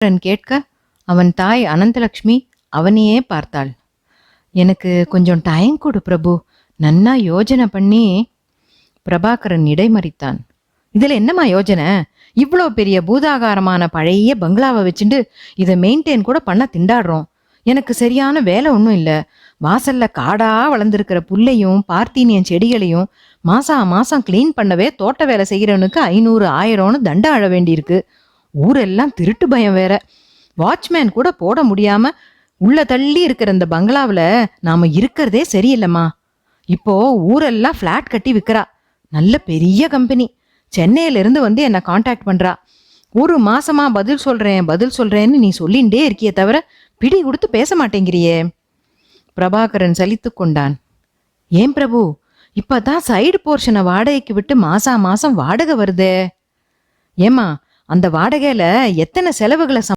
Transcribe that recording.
கேட்க அவன் தாய் அனந்தலக்ஷ்மி அவனையே பார்த்தாள். எனக்கு கொஞ்சம் டைம் கொடு பிரபு. நன்னா யோஜனை பண்ணி. பிரபாகரன் இடைமறித்தான். இதுல என்னம்மா யோஜனை? இவ்வளோ பெரிய பூதாகாரமான பழைய பங்களாவை வச்சுட்டு இதை மெயின்டைன் கூட பண்ண திண்டாடுறோம். எனக்கு சரியான வேலை ஒன்றும் இல்லை. வாசல்ல காடா வளர்ந்துருக்கிற புல்லையும் பார்த்தீனியன் செடிகளையும் மாசா மாசம் கிளீன் பண்ணவே தோட்ட வேலை செய்கிறவனுக்கு ஐநூறு ஆயிரம்னு தண்டை அழ வேண்டியிருக்கு. ஊரெல்லாம் திருட்டு பயம் வேற. வாட்ச்மேன் கூட போட முடியாம உள்ள தள்ளி இருக்கிற இந்த பங்களாவில் நாம இருக்கிறதே சரியில்லைம்மா. இப்போ ஊரெல்லாம் ஃப்ளாட் கட்டி விற்கிறா நல்ல பெரிய கம்பெனி சென்னையிலேருந்து வந்து என்னை காண்டாக்ட் பண்ணுறா ஒரு மாசமா பதில் சொல்றேன் பதில் சொல்றேன்னு நீ சொல்லிண்டே இருக்கியே தவிர பிடி கொடுத்து பேச மாட்டேங்கிறியே. பிரபாகரன் சலித்து கொண்டான். ஏன் பிரபு? இப்பதான் சைடு போர்ஷனை வாடகைக்கு விட்டு மாசா மாசம் வாடகை வருதே. ஏமா அந்த வாடகையில எத்தனை செலவுகளை